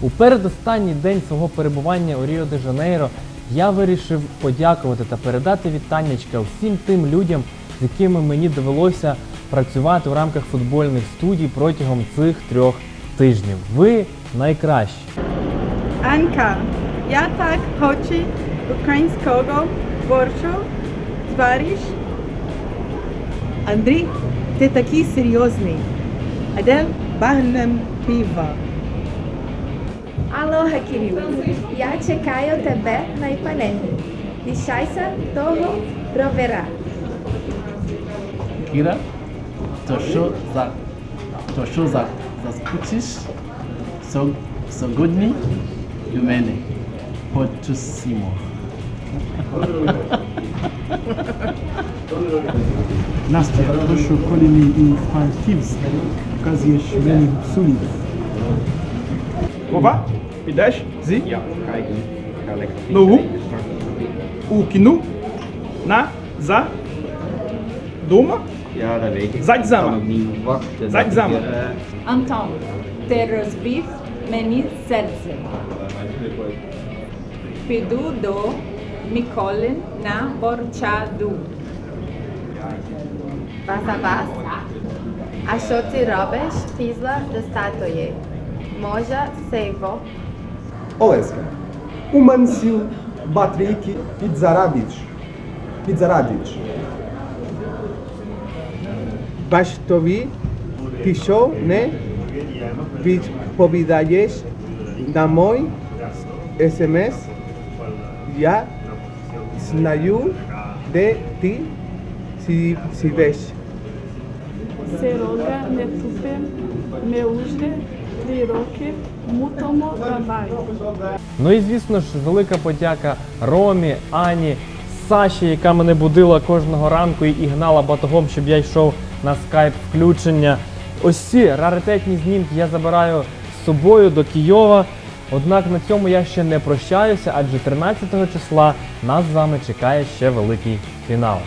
У передостанній день свого перебування у Ріо де Жанейро я вирішив подякувати та передати вітаннячка всім тим людям, з якими мені довелося працювати у рамках футбольних студій протягом цих трьох тижнів. Ви найкращі. Anka, ja tak хочу українського борщу звариш? Андрій, ти такий серйозний. А де багнем пива? Aloha, querido. Yachecai ja o tebé na Ipanema. Nishaisa toho proverá. Kira, tosho za, tosho za, zaskutis, so, sogodni, jumene, potusimo. Nastya, Tosho calling me in five tips because yes, many soon. Вова, підеш? Зі? Нову? У кіно на? За? Дома. Ik, eh, Антон, ти розбив мені серце. Піду до Миколи на Борчаду. Вас-а-вас. А що ти робиш? Після достатої? Може, Moja Sevo. Oleska. Umansil Batrik Pizzaradic. baixo Bastovi Kishou, né? Povidayes namoi SMS Já Snayu de Ti Sivesh. Seroga Netupe Meusde Три роки, мутомо давай. Ну і звісно ж, велика подяка Ромі, Ані, Саші, яка мене будила кожного ранку і гнала батогом, щоб я йшов на скайп включення. Ось ці раритетні знімки я забираю з собою до Києва. Однак на цьому я ще не прощаюся, адже 13 числа нас з вами чекає ще великий фінал.